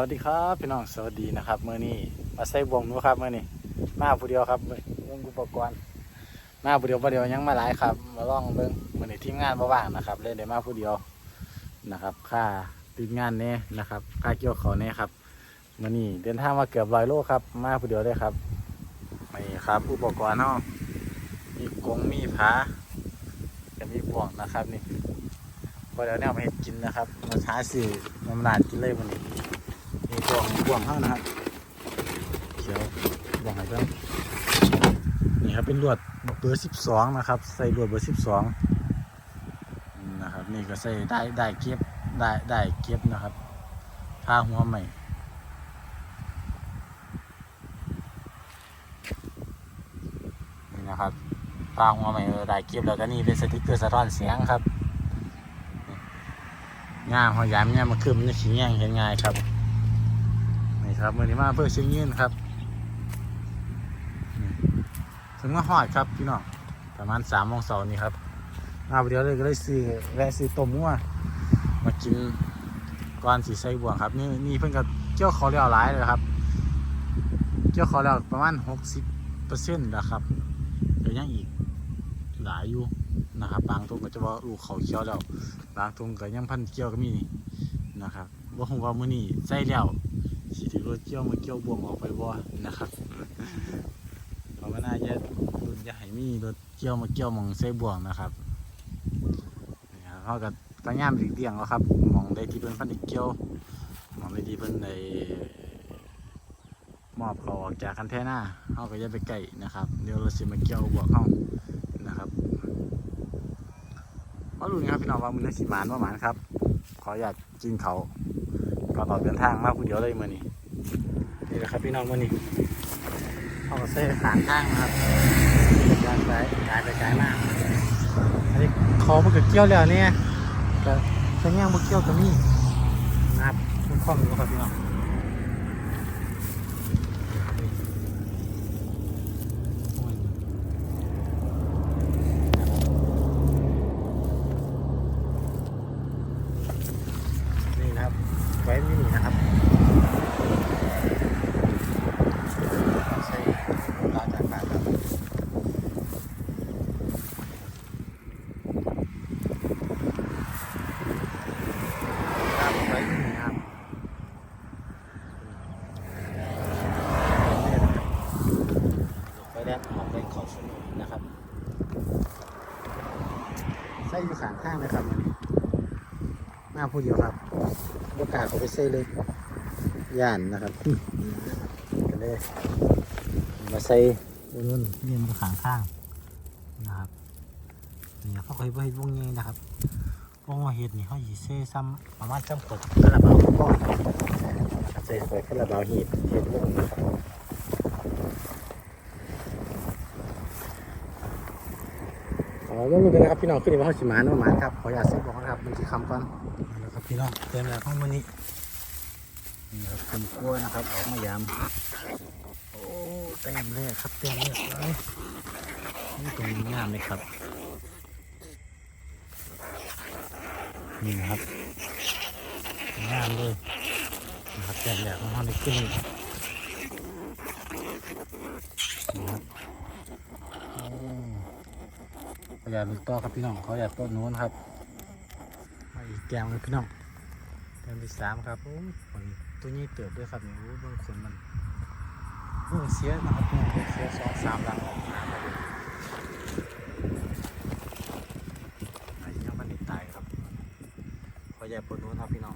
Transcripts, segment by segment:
วัสดีครับพี่น้องสวัสดีนะครับเมื่อนี้มาใส่บวงนู้ครับเมื่อนี้มาผู้เดียวครับเรื่องอุปกรณ์มาผู้เดียวผู้เดียวยังมาหลายครับ มาลองเบิ่งเมื่อนี้ทีมงานว่างนะครับเลยได้มาผู้เดียวนะครับ ค่าติดงานเนี้นะครับ ค่าเกี่ยวเขาเนี้ครับเมื่อนี้เดินทางมาเกือบร้อยโลครับ มาผู้เดียวเลยครับนี่ครับ อุปกรณ์เนาะมีกงมีผาจะมีบ่วงนะครับนี่พอเดี๋ยวเนี่ยมาเห็ดกินนะครับมาหาสื่อน้ำลาดกินเลยวันนี้ มีบ่วงบ่วงเข้านะครับเขียวบ่วงไหนบ้างนี่ครับเป็นลวดเบอร์สิบสองนะครับ ใส่ลวดเบอร์สิบสองนะครับ นี่ก็ใส่ได้ได้เก็บได้ได้เก็บนะครับผ้าหัวใหม่นี่นะครับผ้าหัวใหม่ได้เก็บแล้วก็นี่เป็นสติกเกอร์สะท้อนเสียงครับง่ามหอยยามเนี่ยมาคืมมันจะขี้แง่งเห็นง่ายครับ ครับมือนี้มาเพื่อเชียงยืนครับถึงมาหอดครับพี่น้องประมาณสามโมงเสาร์นี้ครับมาเดียวเลยก็เลยซื้อแวะซื้อต้มงัวมากินก่อนสีใส่บวงครับ นี่นี่เพิ่งกับเกี่ยวเขาเรียวหลายเลยครับเกี่ยวเขาแล้วประมาณหกสิบเปอร์เซ็นต์นะครับเดี๋ยวยังอีกหลายอยู่นะครับ บางตรงก็จะว่าลูกเขาเขียวแล้วบางตรงก็ยังพันเกี่ยวก็มีนะครับว่าคงว่ามือนี้ใส่แล้ว สิถือรถเกี่ยวมาเกี่ยวบ่วงออกไปบ่นะครับภาวนาจะรุ่นจะให้มีรถเกี่ยวมาเกี่ยวมองใส่บ่วงนะครับนี่ครับเขาก็ตั้งย่ามหลีกเลี่ยงแล้วครับมองได้ที่เพิ่นพันธุ์เกี่ยวมองได้ที่เพิ่นได้มอบเขาออกจากคันแท่หน้าเขาก็จะไปไก่นะครับเดี๋ยวเราสิมาเกี่ยวบ่วงเขานะครับมาลุ้นครับพี่น้องว่ามันจะสิหมานว่าหมานครับ ขออยากกินเขา วก่อนออกเดินทางมาผู้เดียวเลยมื่อนี้นี่แหละครับพี่น้องมื่อนี้เข้ามาเส้นขางทางนะครับยานไปย้ายไปไกลมากอันนี้คอมันก็เกี่ยวแล้วเนี่ยแต่เส้นย่างมันเกี่ยวกับนี่นะครับมันคล่องอยู่ครับพี่น้องนี่นะครับไว้ไม่มีนะครับ ใช่ลาจากปากครับครับไว้ไม่มีครับไปแรกออกไปเขาสนุนนะครับ ใส่อยู่ขางข้างนะครับมันหน้าผู้เดียวครับบกล้าเขาไปใส่เลยย่านนะครับก็เลยมาใส่รุ่นเรียนขางข้างนะครับเนี่ยเขาเคยไปวงนี้นะครับวงว่าเห็ดนี่เขาหยีเซ่ซ้ำประมาณจำกดคาราบาก้อนนะครับใส่ไปคาราบาเห็ดเห็ดวงนะครับ อ๋อต้องรู้กันนะครับพี่น้องขึ้นมาเขาสิมาโนหมานครับขออยากเซ็ตบอกนะครับมันคือคำก่อนนะครับพี่น้องเต็มแล้วข้างบนนี้นี่ครับคุณกล้วยนะครับออกมายามโอ้เต็มเลยครับเต็มเลยเลยนี่ตรงนี้งามเลยครับนี่นะครับงามเลยนะครับเต็มเลยของเขาในขึ้นนี่นะครับโอ้ ขอยากลูกต่อครับพี่น้องเขออยากต้นนู้นครับมาอีกแกมเลยพี่น้องแกมที่สามครับโอ้ผลตัวนี้เติบด้วยครับนี่โอ้ยบางคนมันเพิ่งเสียนะครับเพิ่งเสียสองสามหลังออกมาครับไอ้ยังมันตายครับขอย่าปวดนู้นครับพี่น้อง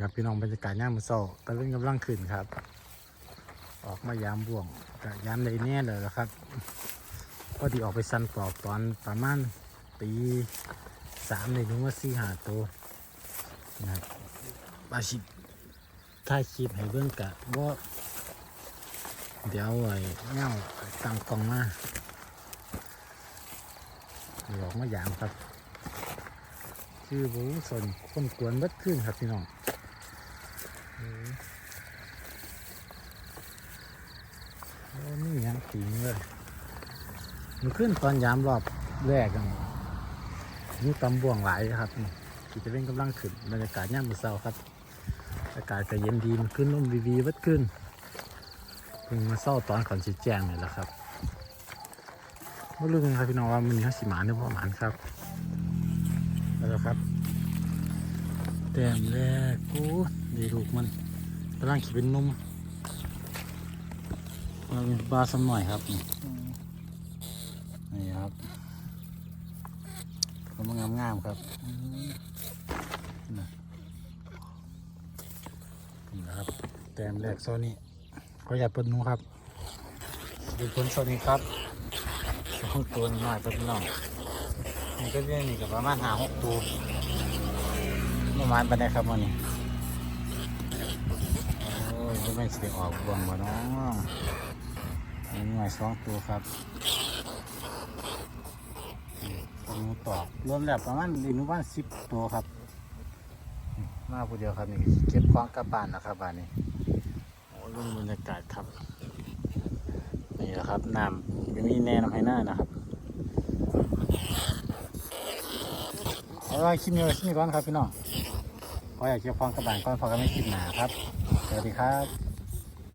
ครับพี่น้องบรรยากาศย่ามมือเช้าตะเวนกำลังขึ้นครับ ออกมายามบ่วงกยามใดแน่เลยละครับพอดีออกไปสันปอกตอนประมาณตีสามเลยนึกว่าสี่หาตัวนะครับบาชิถ่ายคลิปให้เบิ่งกะว่าเดี๋ยวไอ้เงาตั้งกลองมาเดี๋ยวออกมายามครับ คือบูสนคนกวนเบัดขึ้นครับพี่น้อง โอ้นี่ยังติงเลย มันขึ้นตอนยามรอบแรกกันนี่ตำบ่วงหลายครับกิจเล่นกำลังขึ้นบรรยากาศย่ามมื้อเช้าครับ อากาศก็เย็นดีมันขึ้นลมวีๆเบัดขึ้นเพิ่งมาเศร้าตอนก่อนสิแจงนี่แหละครับไม่รู้กันครับพี่น้องว่ามันนี้สิหมาหรือว่าหมานครับแล้วครับ แต้มแรกกูดีลูกมันกำลังขี่เป็นนมเราเป็นปลาสักหน่อยครับนี่ครับก็มางามงามๆครับนี่นะครับแต้มแรกโซนนี้ก็อย่าเปิดนูครับดูคนโซนนี้ครับสองตัวหน้อยเป็นน้องนี่ก็เรียกนี่กับประมาณหาหกตัว ประมาณไปันไดครับวันนี้โอ้ยจะไม่เสียออกบวงบ่เนาะมีหน่วยสองตัวครับตัวนู้ตอกรวมแล้วประมาณอีกประมาณสิบตัวครับ มาผู้เดียวครับนี่เก็บของกลับบ้านนะครับบ้านนี้โอ้รุ่งบรรยากาศครับนี่แหละครับน้ำยังมีแน่น้ำให้หน้านะครับเอา ไว้คลิปนี้ไว้คลิปนี้ก่อนครับพี่น้องขออยากเกี่ยวข้องกระบานก่อนพอกันไม่คลิปหนาครับ สวัสดีครับ